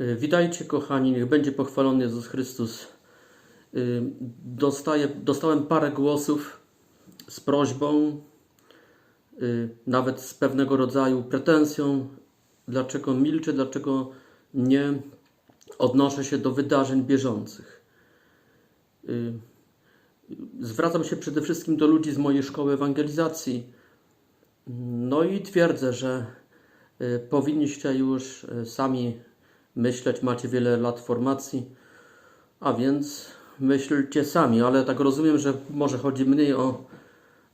Y, Witajcie kochani, niech będzie pochwalony Jezus Chrystus. Y, Dostaję, dostałem parę głosów z prośbą, y, nawet z pewnego rodzaju pretensją, dlaczego milczę, dlaczego nie odnoszę się do wydarzeń bieżących. Zwracam się przede wszystkim do ludzi z mojej szkoły ewangelizacji. No i twierdzę, że powinniście już sami myśleć, macie wiele lat formacji, a więc myślcie sami, ale tak rozumiem, że może chodzi mniej o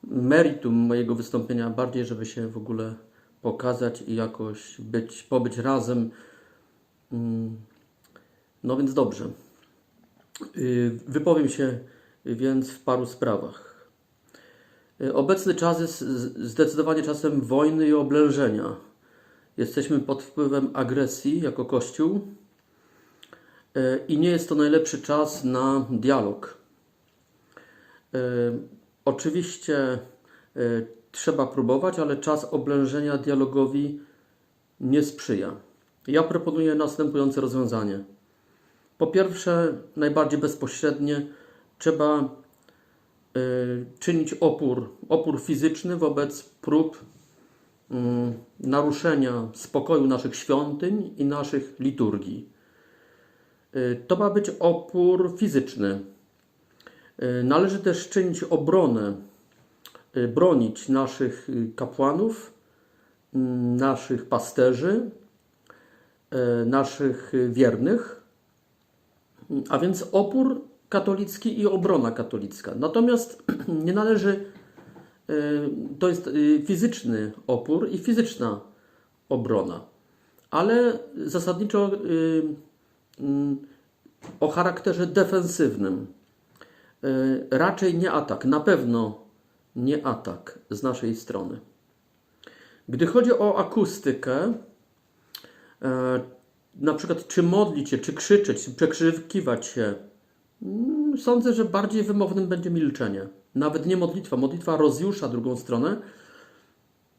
meritum mojego wystąpienia, bardziej, żeby się w ogóle pokazać i jakoś być, pobyć razem. Mm, No więc dobrze. Y, Wypowiem się więc w paru sprawach. Y, Obecny czas jest zdecydowanie czasem wojny i oblężenia. Jesteśmy pod wpływem agresji jako Kościół y, i nie jest to najlepszy czas na dialog. Y, Oczywiście y, trzeba próbować, ale czas oblężenia dialogowi nie sprzyja. Ja proponuję następujące rozwiązanie. Po pierwsze, najbardziej bezpośrednie, trzeba czynić opór, opór fizyczny wobec prób naruszenia spokoju naszych świątyń i naszych liturgii. Y, To ma być opór fizyczny. Y, Należy też czynić obronę, y, bronić naszych y, kapłanów, naszych pasterzy, y, naszych y, wiernych, a więc opór katolicki i obrona katolicka. Natomiast nie należy, y, to jest y, fizyczny opór i fizyczna obrona, ale zasadniczo y, mm, o charakterze defensywnym. Y, Raczej nie atak, na pewno nie atak z naszej strony. Gdy chodzi o akustykę, e, na przykład czy modlić się, czy krzyczeć, czy przekrzykiwać się, sądzę, że bardziej wymownym będzie milczenie. Nawet nie modlitwa. Modlitwa rozjusza drugą stronę,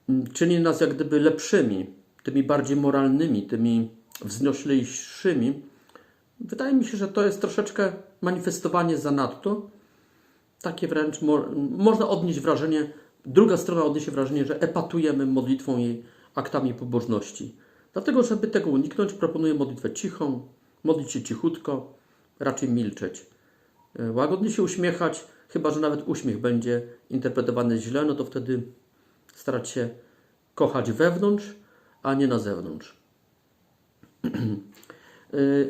mm, czyni nas jak gdyby lepszymi, tymi bardziej moralnymi, tymi wznioślejszymi. Wydaje mi się, że to jest troszeczkę manifestowanie zanadto. Takie wręcz mo można odnieść wrażenie, druga strona odniesie wrażenie, że epatujemy modlitwą i aktami pobożności. Dlatego, żeby tego uniknąć, proponuję modlitwę cichą, modlić się cichutko, raczej milczeć. E, Łagodnie się uśmiechać, chyba że nawet uśmiech będzie interpretowany źle, no to wtedy starać się kochać wewnątrz, a nie na zewnątrz.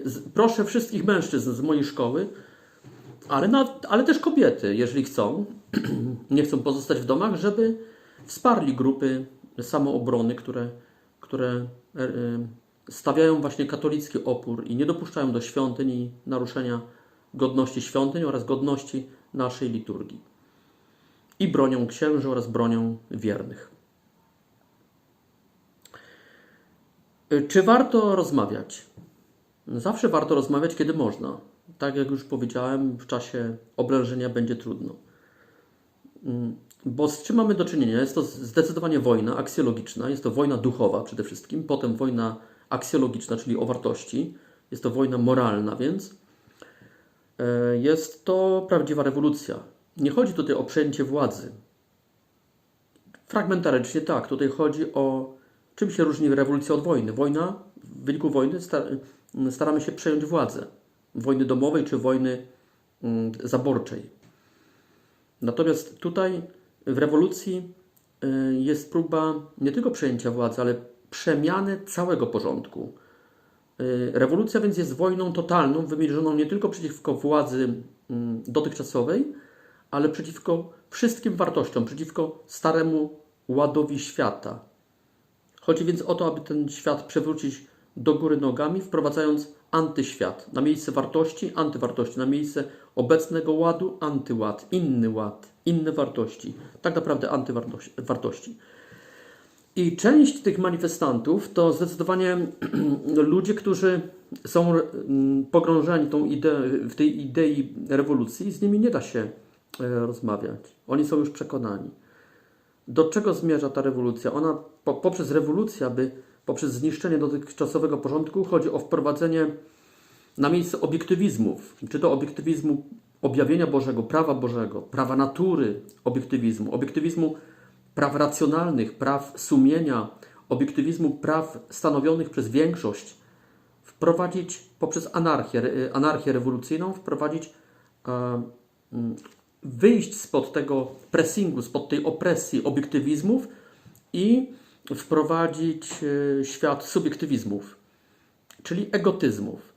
Z- Proszę wszystkich mężczyzn z mojej szkoły, ale, na, ale też kobiety, jeżeli chcą, nie chcą pozostać w domach, żeby wsparli grupy samoobrony, które, które e, e, stawiają właśnie katolicki opór i nie dopuszczają do świątyń i naruszenia godności świątyń oraz godności naszej liturgii. I bronią księży oraz bronią wiernych. Czy warto rozmawiać? Zawsze warto rozmawiać, kiedy można. Tak jak już powiedziałem, w czasie oblężenia będzie trudno. Bo z czym mamy do czynienia? Jest to zdecydowanie wojna aksjologiczna, jest to wojna duchowa przede wszystkim, potem wojna aksjologiczna, czyli o wartości. Jest to wojna moralna, więc jest to prawdziwa rewolucja. Nie chodzi tutaj o przejęcie władzy. Fragmentarycznie tak, tutaj chodzi o czym się różni rewolucja od wojny. Wojna, w wyniku wojny sta- staramy się przejąć władzę. Wojny domowej czy wojny mm, zaborczej. Natomiast tutaj w rewolucji y, jest próba nie tylko przejęcia władzy, ale przemiany całego porządku. Y, Rewolucja więc jest wojną totalną, wymierzoną nie tylko przeciwko władzy mm, dotychczasowej, ale przeciwko wszystkim wartościom, przeciwko staremu ładowi świata. Chodzi więc o to, aby ten świat przewrócić do góry nogami, wprowadzając antyświat. Na miejsce wartości, antywartości. Na miejsce obecnego ładu, antyład. Inny ład, inne wartości. Tak naprawdę antywartości. I część tych manifestantów to zdecydowanie ludzie, którzy są mm, pogrążeni tą ide- w tej idei rewolucji i z nimi nie da się e, rozmawiać. Oni są już przekonani. Do czego zmierza ta rewolucja? Ona po, poprzez rewolucję, aby poprzez zniszczenie dotychczasowego porządku chodzi o wprowadzenie na miejsce obiektywizmów, czy to obiektywizmu objawienia Bożego, prawa Bożego, prawa natury, obiektywizmu, obiektywizmu praw racjonalnych, praw sumienia, obiektywizmu praw stanowionych przez większość, wprowadzić poprzez anarchię, re- anarchię rewolucyjną, wprowadzić, e, wyjść spod tego pressingu, spod tej opresji obiektywizmów i wprowadzić e, świat subiektywizmów, czyli egotyzmów.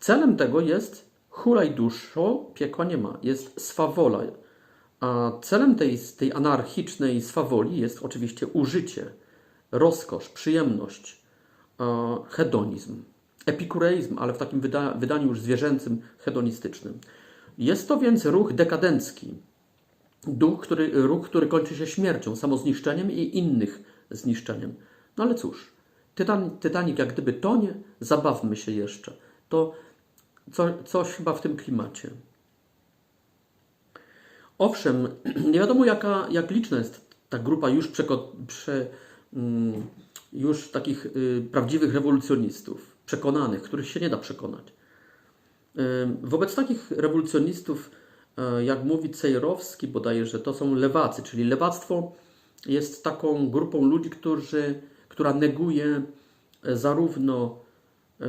Celem tego jest hulaj duszo, piekła nie ma, jest swawola. A celem tej, tej anarchicznej swawoli jest oczywiście użycie, rozkosz, przyjemność, hedonizm, epikureizm, ale w takim wyda, wydaniu już zwierzęcym, hedonistycznym. Jest to więc ruch dekadencki, duch, który, ruch, który kończy się śmiercią, samozniszczeniem i innych zniszczeniem. No ale cóż, Tytan, jak gdyby tonie, zabawmy się jeszcze. To co, coś chyba w tym klimacie. Owszem, nie wiadomo jaka, jak liczna jest ta grupa już, przeko, prze, mm, już takich y, prawdziwych rewolucjonistów, przekonanych, których się nie da przekonać. Wobec takich rewolucjonistów, y, jak mówi Cejrowski, podaje, że to są lewacy, czyli lewactwo jest taką grupą ludzi, którzy, która neguje e, zarówno e,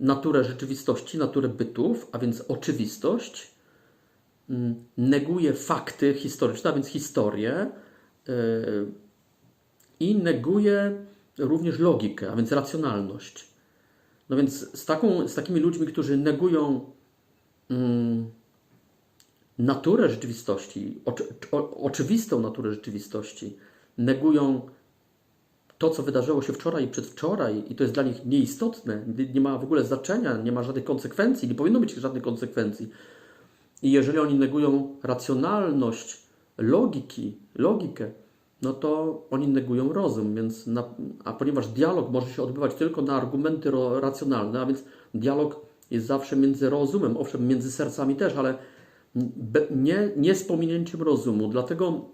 naturę rzeczywistości, naturę bytów, a więc oczywistość, neguje fakty historyczne, a więc historię e, i neguje również logikę, a więc racjonalność. No więc z, taką, z takimi ludźmi, którzy negują mm, naturę rzeczywistości, oczywistą naturę rzeczywistości, negują to, co wydarzyło się wczoraj i przedwczoraj, i to jest dla nich nieistotne, nie- nie ma w ogóle znaczenia, nie ma żadnych konsekwencji, nie powinno być żadnych konsekwencji. I jeżeli oni negują racjonalność, logiki, logikę, no to oni negują rozum, więc na, a ponieważ dialog może się odbywać tylko na argumenty ro, racjonalne, a więc dialog jest zawsze między rozumem, owszem, między sercami też, ale be, nie, nie z pominięciem rozumu. Dlatego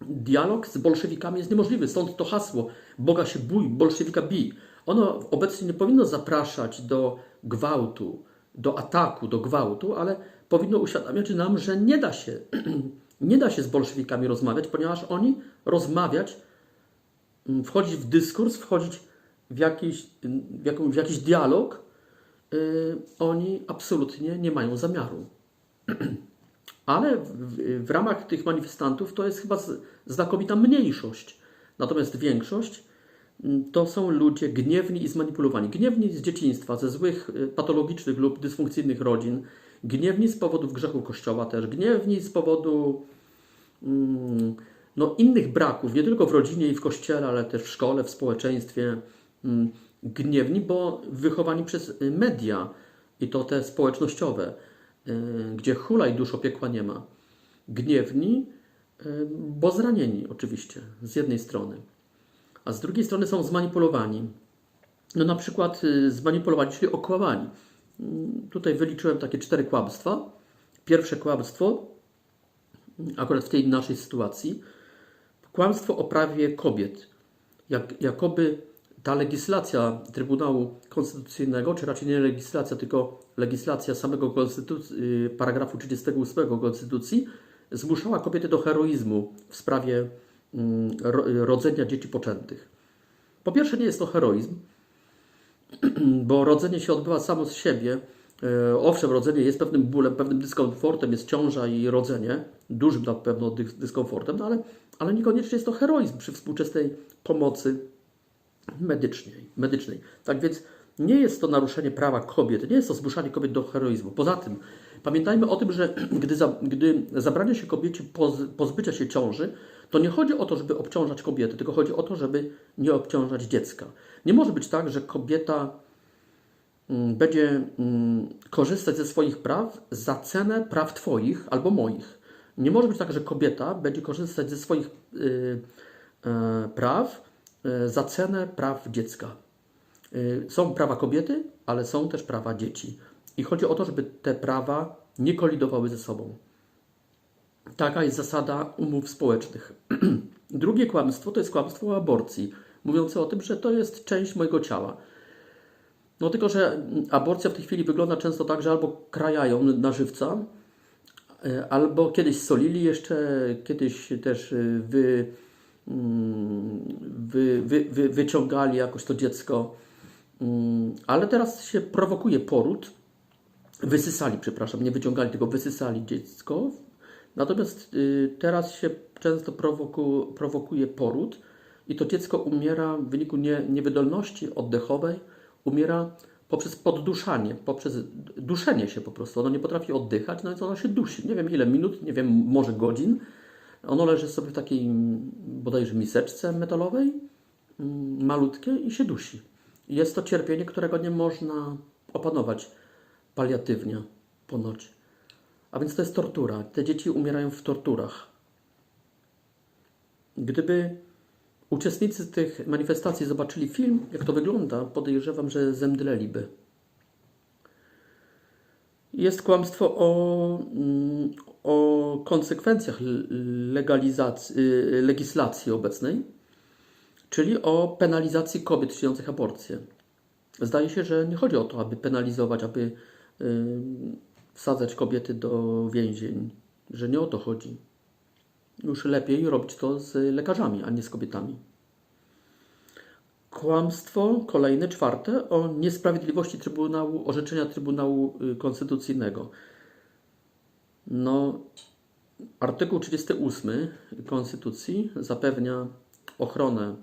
dialog z bolszewikami jest niemożliwy. Stąd to hasło Boga się bój, bolszewika bij. Ono obecnie nie powinno zapraszać do gwałtu, do ataku, do gwałtu, ale powinno uświadamiać nam, że nie da się, nie da się z bolszewikami rozmawiać, ponieważ oni rozmawiać, mm, wchodzić w dyskurs, wchodzić w jakiś, w jaką- w jakiś dialog, yy, oni absolutnie nie mają zamiaru. Ale w, w, ramach tych manifestantów to jest chyba znakomita mniejszość. Natomiast większość mm, to są ludzie gniewni i zmanipulowani. Gniewni z dzieciństwa, ze złych, y, patologicznych lub dysfunkcyjnych rodzin, gniewni z powodów grzechu Kościoła też, gniewni z powodu mm, no, innych braków, nie tylko w rodzinie i w kościele, ale też w szkole, w społeczeństwie. Mm, Gniewni, bo wychowani przez media i to te społecznościowe, y, gdzie hulaj duszo piekła nie ma. Gniewni, y, bo zranieni oczywiście, z jednej strony. A z drugiej strony są zmanipulowani. No na przykład y, zmanipulowani, czyli okłamani. Tutaj wyliczyłem takie cztery kłamstwa. Pierwsze kłamstwo, akurat w tej naszej sytuacji, kłamstwo o prawie kobiet. Jak, jakoby ta legislacja Trybunału Konstytucyjnego, czy raczej nie legislacja, tylko legislacja samego y, paragrafu 38 Konstytucji, zmuszała kobiety do heroizmu w sprawie mm, ro, rodzenia dzieci poczętych. Po pierwsze, nie jest to heroizm, bo rodzenie się odbywa samo z siebie. E, Owszem, rodzenie jest pewnym bólem, pewnym dyskomfortem, jest ciąża i rodzenie, dużym na pewno dys- dyskomfortem, no ale, ale niekoniecznie jest to heroizm przy współczesnej pomocy medycznej, medycznej. Tak więc nie jest to naruszenie prawa kobiet, nie jest to zmuszanie kobiet do heroizmu. Poza tym pamiętajmy o tym, że gdy, za, gdy zabrania się kobiecie poz, pozbycia się ciąży, to nie chodzi o to, żeby obciążać kobiety, tylko chodzi o to, żeby nie obciążać dziecka. Nie może być tak, że kobieta mm, będzie mm, korzystać ze swoich praw za cenę praw Twoich albo moich. Nie może być tak, że kobieta będzie korzystać ze swoich y, e, praw y, za cenę praw dziecka. Y, Są prawa kobiety, ale są też prawa dzieci. I chodzi o to, żeby te prawa nie kolidowały ze sobą. Taka jest zasada umów społecznych. Drugie kłamstwo to jest kłamstwo o aborcji. mówiące o tym, że to jest część mojego ciała. No tylko, że aborcja w tej chwili wygląda często tak, że albo krajają na żywca, e, albo kiedyś solili jeszcze, kiedyś też e, wy, mm, wy, wy, wy, wyciągali jakoś to dziecko, Mm, ale teraz się prowokuje poród, wysysali, przepraszam, nie wyciągali, tylko wysysali dziecko. Natomiast y, teraz się często prowoku, prowokuje poród i to dziecko umiera w wyniku nie, niewydolności oddechowej, umiera poprzez podduszanie, poprzez duszenie się po prostu. Ono nie potrafi oddychać, no więc ono się dusi. Nie wiem ile minut, nie wiem, może godzin. Ono leży sobie w takiej bodajże miseczce metalowej, mm, malutkie i się dusi. Jest to cierpienie, którego nie można opanować paliatywnie ponoć. A więc to jest tortura. Te dzieci umierają w torturach. Gdyby uczestnicy tych manifestacji zobaczyli film, jak to wygląda, podejrzewam, że zemdleliby. Jest kłamstwo o, mm, o konsekwencjach legalizacji, y, legislacji obecnej, czyli o penalizacji kobiet czyniących aborcję. Zdaje się, że nie chodzi o to, aby penalizować, aby wsadzać kobiety do więzień, że nie o to chodzi. Już lepiej robić to z lekarzami, a nie z kobietami. Kłamstwo kolejne, czwarte, o niesprawiedliwości Trybunału, orzeczenia Trybunału y, Konstytucyjnego. No, artykuł 38 Konstytucji zapewnia ochronę,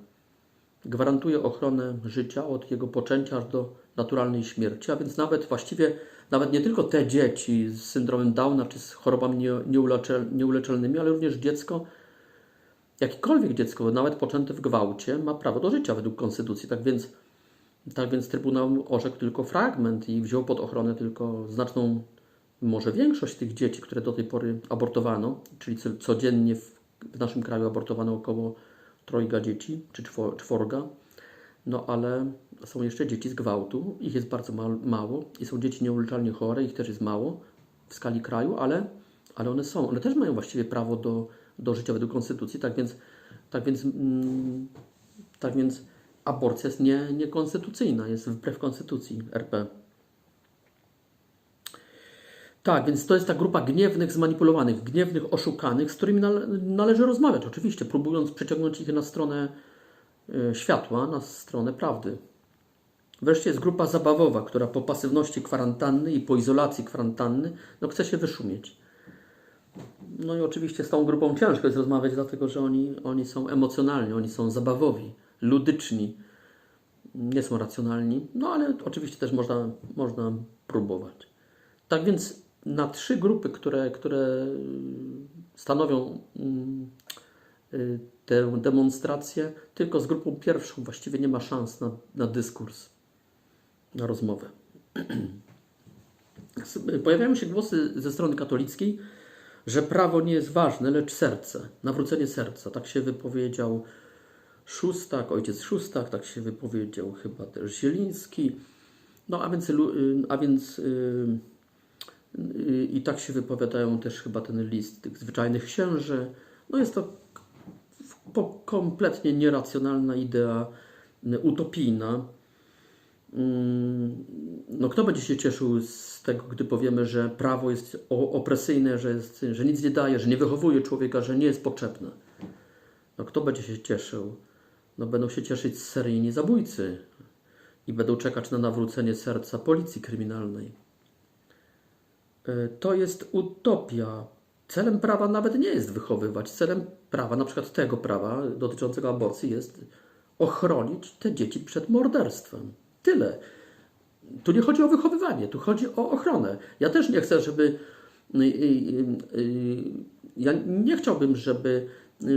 gwarantuje ochronę życia od jego poczęcia aż do naturalnej śmierci, a więc nawet właściwie, nawet nie tylko te dzieci z syndromem Downa czy z chorobami nieuleczalnymi, ale również dziecko, jakiekolwiek dziecko, nawet poczęte w gwałcie, ma prawo do życia według Konstytucji. Tak więc, tak więc Trybunał orzekł tylko fragment i wziął pod ochronę tylko znaczną, może większość tych dzieci, które do tej pory abortowano, czyli co- codziennie w, w naszym kraju abortowano około trojga dzieci, czy czwo- czworga. No ale są jeszcze dzieci z gwałtu, ich jest bardzo ma- mało i są dzieci nieuleczalnie chore, ich też jest mało w skali kraju, ale, ale one są. One też mają właściwie prawo do, do życia według konstytucji, tak więc, tak więc, mm, tak więc aborcja jest nie, niekonstytucyjna, jest wbrew konstytucji RP. Tak, więc to jest ta grupa gniewnych, zmanipulowanych, gniewnych, oszukanych, z którymi nale należy rozmawiać, oczywiście, próbując przeciągnąć ich na stronę e, światła, na stronę prawdy. Wreszcie jest grupa zabawowa, która po pasywności kwarantanny i po izolacji kwarantanny no, chce się wyszumieć. No i oczywiście z tą grupą ciężko jest rozmawiać, dlatego że oni, oni są emocjonalni, oni są zabawowi, ludyczni, nie są racjonalni, no ale oczywiście też można, można próbować. Tak więc na trzy grupy, które, które stanowią mm, y, tę demonstrację, tylko z grupą pierwszą właściwie nie ma szans na, na dyskurs, na rozmowę. Pojawiają się głosy ze strony katolickiej, że prawo nie jest ważne, lecz serce, nawrócenie serca. Tak się wypowiedział Szóstak, ojciec Szóstak, tak się wypowiedział chyba też Zieliński. No a więc, y, a więc i tak się wypowiadają też chyba ten list tych zwyczajnych księży. No jest to kompletnie nieracjonalna idea, utopijna. Mm, No kto będzie się cieszył z tego, gdy powiemy, że prawo jest opresyjne, że, jest, że nic nie daje, że nie wychowuje człowieka, że nie jest potrzebne? No kto będzie się cieszył? No będą się cieszyć seryjni zabójcy i będą czekać na nawrócenie serca policji kryminalnej. E, To jest utopia. Celem prawa nawet nie jest wychowywać. Celem prawa, na przykład tego prawa dotyczącego aborcji, jest ochronić te dzieci przed morderstwem. Tyle. Tu nie chodzi o wychowywanie, tu chodzi o ochronę. Ja też nie chcę, żeby. y, y, y, Ja nie chciałbym, żeby,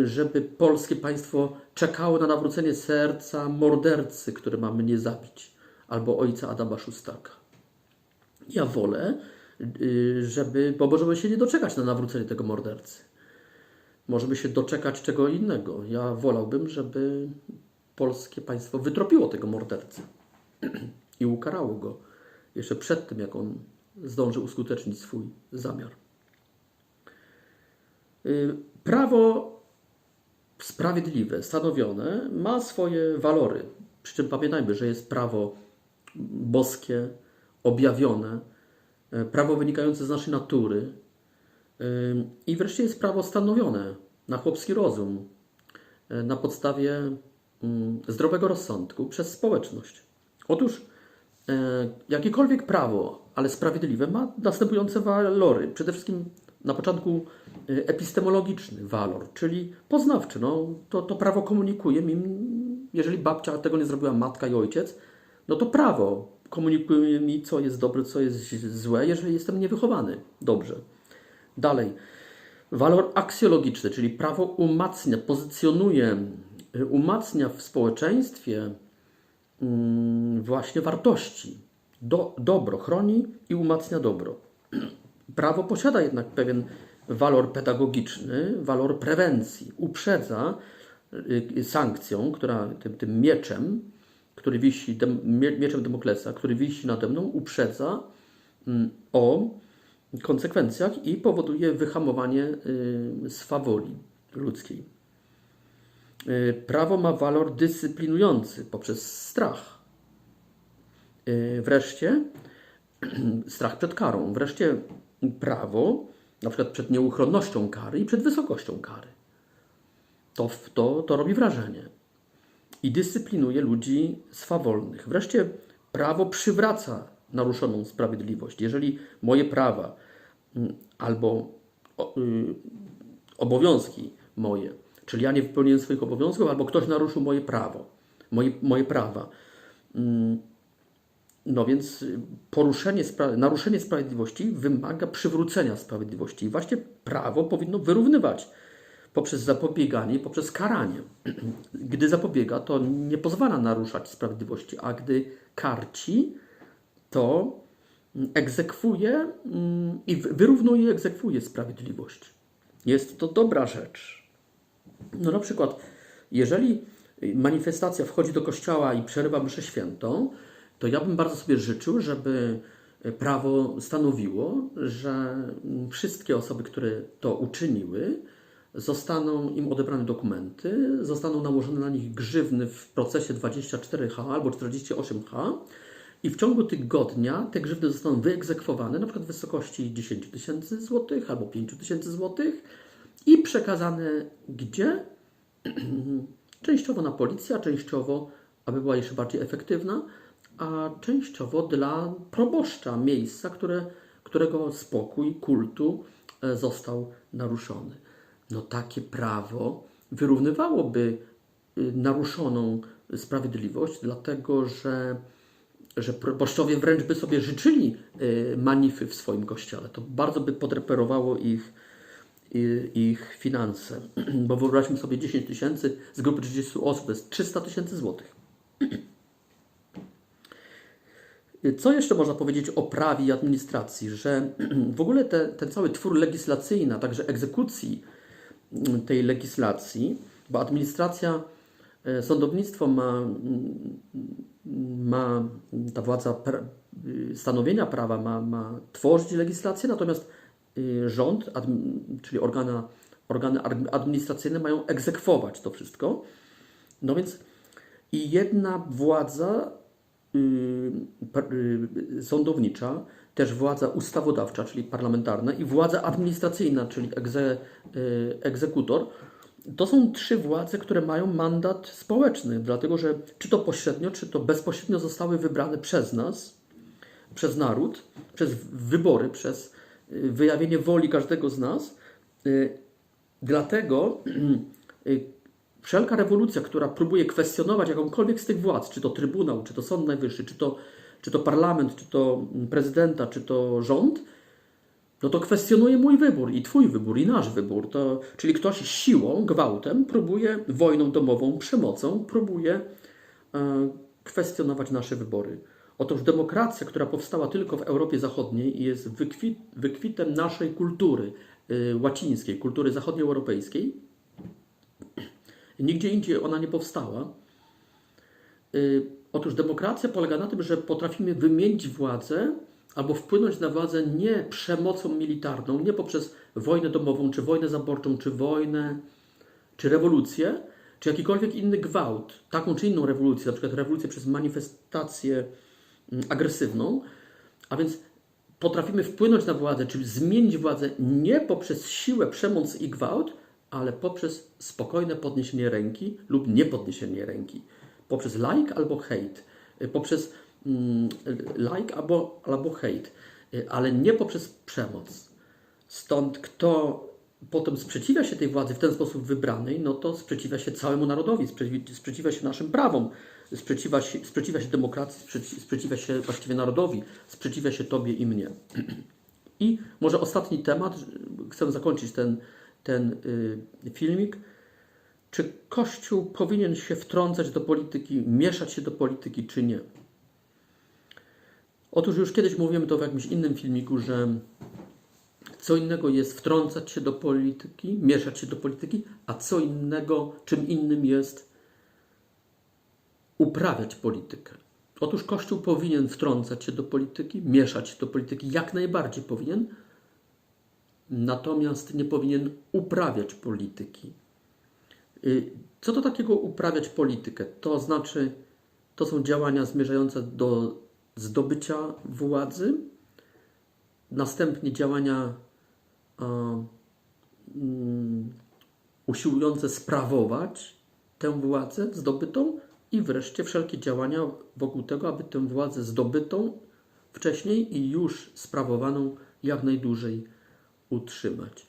żeby polskie państwo czekało na nawrócenie serca mordercy, który ma mnie zabić, albo ojca Adama Szustaka. Ja wolę, żeby, bo możemy się nie doczekać na nawrócenie tego mordercy. Możemy się doczekać czego innego. Ja wolałbym, żeby polskie państwo wytropiło tego mordercę i ukarało go jeszcze przed tym, jak on zdąży uskutecznić swój zamiar. Y, Prawo sprawiedliwe, stanowione, ma swoje walory. Przy czym pamiętajmy, że jest prawo boskie, objawione, prawo wynikające z naszej natury e, i wreszcie jest prawo stanowione na chłopski rozum, e, na podstawie mm, zdrowego rozsądku przez społeczność. Otóż e, jakiekolwiek prawo, ale sprawiedliwe, ma następujące walory. Przede wszystkim na początku e, epistemologiczny walor, czyli poznawczy. No, to, to prawo komunikuje mi, jeżeli babcia tego nie zrobiła matka i ojciec, no to prawo komunikuje mi, co jest dobre, co jest złe, jeżeli jestem niewychowany dobrze. Dalej, walor aksjologiczny, czyli prawo umacnia, pozycjonuje, y, umacnia w społeczeństwie mm, właśnie wartości. Do, dobro chroni i umacnia dobro. Prawo posiada jednak pewien walor pedagogiczny, walor prewencji. Uprzedza y, sankcją, która tym, tym mieczem, który wisi, mieczem Demoklesa, który wisi nade mną, uprzedza mm, o konsekwencjach i powoduje wyhamowanie y, swawoli ludzkiej. Y, Prawo ma walor dyscyplinujący poprzez strach. Y, Wreszcie strach przed karą. Wreszcie prawo, na przykład przed nieuchronnością kary i przed wysokością kary. To, to, to robi wrażenie i dyscyplinuje ludzi swawolnych. Wreszcie prawo przywraca naruszoną sprawiedliwość. Jeżeli moje prawa mm, albo y, obowiązki moje, czyli ja nie wypełniłem swoich obowiązków, albo ktoś naruszył moje prawo, moje, moje prawa. Mm, No więc y, poruszenie, naruszenie sprawiedliwości wymaga przywrócenia sprawiedliwości. I właśnie prawo powinno wyrównywać poprzez zapobieganie, poprzez karanie. Gdy zapobiega, to nie pozwala naruszać sprawiedliwości, a gdy karci, to egzekwuje mm, i wy- wyrównuje egzekwuje sprawiedliwość. Jest to dobra rzecz. No na przykład, jeżeli manifestacja wchodzi do kościoła i przerywa mszę świętą, to ja bym bardzo sobie życzył, żeby prawo stanowiło, że wszystkie osoby, które to uczyniły, zostaną im odebrane dokumenty, zostaną nałożone na nich grzywny w procesie 24H albo 48H i w ciągu tygodnia te grzywny zostaną wyegzekwowane, na przykład w wysokości 10 tysięcy złotych albo 5 tysięcy złotych i przekazane gdzie? częściowo na policję, a częściowo, aby była jeszcze bardziej efektywna, a częściowo dla proboszcza miejsca, które, którego spokój kultu e, został naruszony. No takie prawo wyrównywałoby y, naruszoną sprawiedliwość, dlatego że, że proboszczowie wręcz by sobie życzyli y, manify w swoim kościele. To bardzo by podreperowało ich, i- ich finanse. Bo wyobraźmy sobie 10 tysięcy z grupy 30 osób, to jest 300 tysięcy złotych. Co jeszcze można powiedzieć o prawie i administracji? Że w ogóle te, ten cały twór legislacyjny, a także egzekucji tej legislacji, bo administracja, e, sądownictwo ma, ma ta władza pra, y, stanowienia prawa, ma, ma tworzyć legislację, natomiast y, rząd, czyli organa, organy ad- administracyjne mają egzekwować to wszystko. No więc i jedna władza y, y, sądownicza, też władza ustawodawcza, czyli parlamentarna, i władza administracyjna, czyli egze, y, egzekutor, to są trzy władze, które mają mandat społeczny, dlatego że czy to pośrednio, czy to bezpośrednio zostały wybrane przez nas, przez naród, przez wybory, przez y, wyjawienie woli każdego z nas. Y, Dlatego wszelka rewolucja, która próbuje kwestionować jakąkolwiek z tych władz, czy to Trybunał, czy to Sąd Najwyższy, czy to, czy to Parlament, czy to prezydenta, czy to rząd, no to kwestionuje mój wybór i Twój wybór, i nasz wybór. To, czyli ktoś siłą, gwałtem próbuje, wojną domową, przemocą, próbuje e, kwestionować nasze wybory. Otóż demokracja, która powstała tylko w Europie Zachodniej i jest wykwit, wykwitem naszej kultury y, łacińskiej, kultury zachodnioeuropejskiej, nigdzie indziej ona nie powstała. Y, Otóż demokracja polega na tym, że potrafimy wymienić władzę albo wpłynąć na władzę nie przemocą militarną, nie poprzez wojnę domową, czy wojnę zaborczą, czy wojnę, czy rewolucję, czy jakikolwiek inny gwałt, taką czy inną rewolucję, na przykład rewolucję przez manifestację mm, agresywną, a więc potrafimy wpłynąć na władzę, czyli zmienić władzę nie poprzez siłę, przemoc i gwałt, ale poprzez spokojne podniesienie ręki lub niepodniesienie ręki, poprzez like albo hejt, y, poprzez mm, like albo, albo hejt, y, ale nie poprzez przemoc. Stąd kto potem sprzeciwia się tej władzy w ten sposób wybranej, no to sprzeciwia się całemu narodowi, sprzeciwia, się naszym prawom, sprzeciwia się, sprzeciwia się demokracji, sprzeci- sprzeciwia się właściwie narodowi, sprzeciwia się Tobie i mnie. I może ostatni temat, chcę zakończyć ten, ten y, filmik. Czy Kościół powinien się wtrącać do polityki, mieszać się do polityki, czy nie? Otóż już kiedyś mówiłem to w jakimś innym filmiku, że co innego jest wtrącać się do polityki, mieszać się do polityki, a co innego, czym innym jest uprawiać politykę. Otóż Kościół powinien wtrącać się do polityki, mieszać się do polityki, jak najbardziej powinien, natomiast nie powinien uprawiać polityki. Y, Co to takiego uprawiać politykę? To znaczy, to są działania zmierzające do zdobycia władzy, następnie działania a, mm, usiłujące sprawować tę władzę zdobytą i wreszcie wszelkie działania wokół tego, aby tę władzę zdobytą wcześniej i już sprawowaną jak najdłużej utrzymać.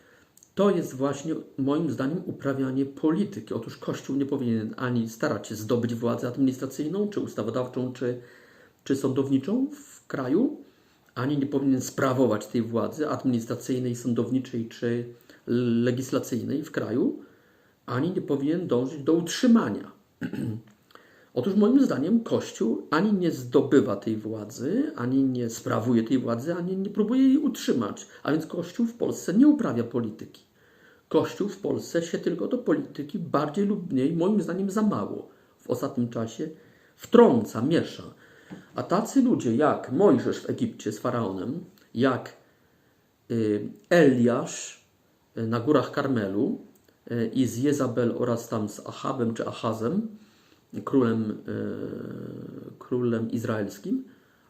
To jest właśnie moim zdaniem uprawianie polityki. Otóż Kościół nie powinien ani starać się zdobyć władzę administracyjną, czy ustawodawczą, czy, czy sądowniczą w kraju, ani nie powinien sprawować tej władzy administracyjnej, sądowniczej czy legislacyjnej w kraju, ani nie powinien dążyć do utrzymania. Otóż moim zdaniem Kościół ani nie zdobywa tej władzy, ani nie sprawuje tej władzy, ani nie próbuje jej utrzymać. A więc Kościół w Polsce nie uprawia polityki. Kościół w Polsce się tylko do polityki bardziej lub mniej, moim zdaniem za mało w ostatnim czasie wtrąca, miesza. A tacy ludzie jak Mojżesz w Egipcie z faraonem, jak y, Eliasz y, na górach Karmelu y, i z Jezabel oraz tam z Achabem czy Achazem, królem, y, królem izraelskim,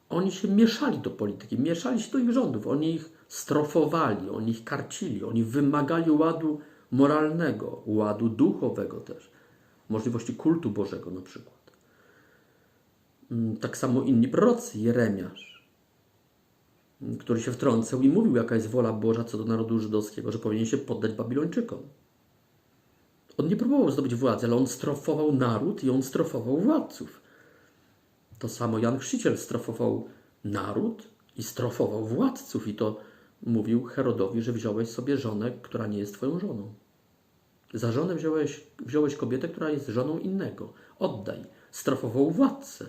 oni się mieszali do polityki, mieszali się do ich rządów, oni ich strofowali, oni ich karcili, oni wymagali ładu moralnego, ładu duchowego też, możliwości kultu Bożego na przykład. Mm, Tak samo inni prorocy, Jeremiasz, mm, który się wtrącał i mówił, jaka jest wola Boża co do narodu żydowskiego, że powinien się poddać Babilończykom. On nie próbował zdobyć władzy, ale on strofował naród i on strofował władców. To samo Jan Chrzciciel strofował naród i strofował władców i to mówił Herodowi, że wziąłeś sobie żonę, która nie jest twoją żoną. Za żonę wziąłeś, wziąłeś kobietę, która jest żoną innego. Oddaj. Strofował władcę.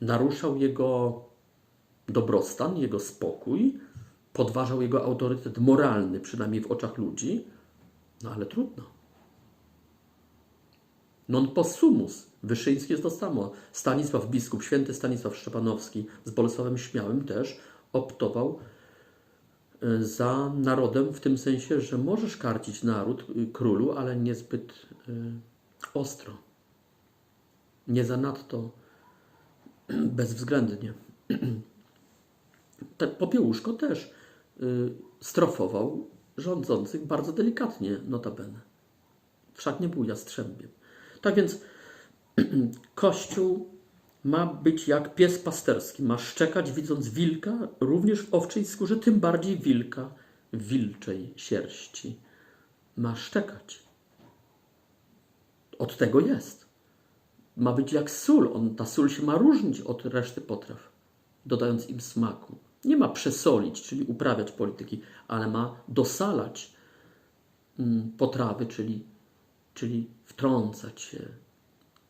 Naruszał jego dobrostan, jego spokój, podważał jego autorytet moralny, przynajmniej w oczach ludzi. No ale trudno. Non possumus. Wyszyński jest to samo. Stanisław biskup, święty Stanisław Szczepanowski z Bolesławem Śmiałym też optował y, za narodem w tym sensie, że możesz karcić naród, y, królu, ale niezbyt y, ostro. Nie zanadto bezwzględnie. Te Popiełuszko też strofował rządzących bardzo delikatnie, notabene. Wszak nie był jastrzębiem. Tak więc Kościół ma być jak pies pasterski, ma szczekać widząc wilka, również w owczej skórze, tym bardziej wilka w wilczej sierści. Ma szczekać. Od tego jest. Ma być jak sól. On, ta sól się ma różnić od reszty potraw, dodając im smaku. Nie ma przesolić, czyli uprawiać polityki, ale ma dosalać mm, potrawy, czyli, czyli wtrącać się,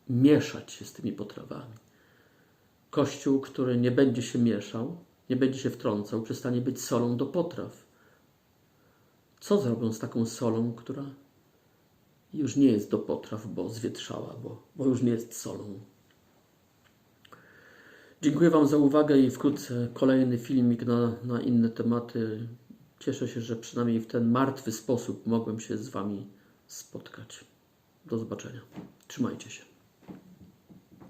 mieszać się z tymi potrawami. Kościół, który nie będzie się mieszał, nie będzie się wtrącał, przestanie być solą do potraw. Co zrobią z taką solą, która już nie jest do potraw, bo zwietrzała, bo, bo już nie jest solą? Dziękuję Wam za uwagę i wkrótce kolejny filmik na, na inne tematy. Cieszę się, że przynajmniej w ten martwy sposób mogłem się z Wami spotkać. Do zobaczenia. Trzymajcie się.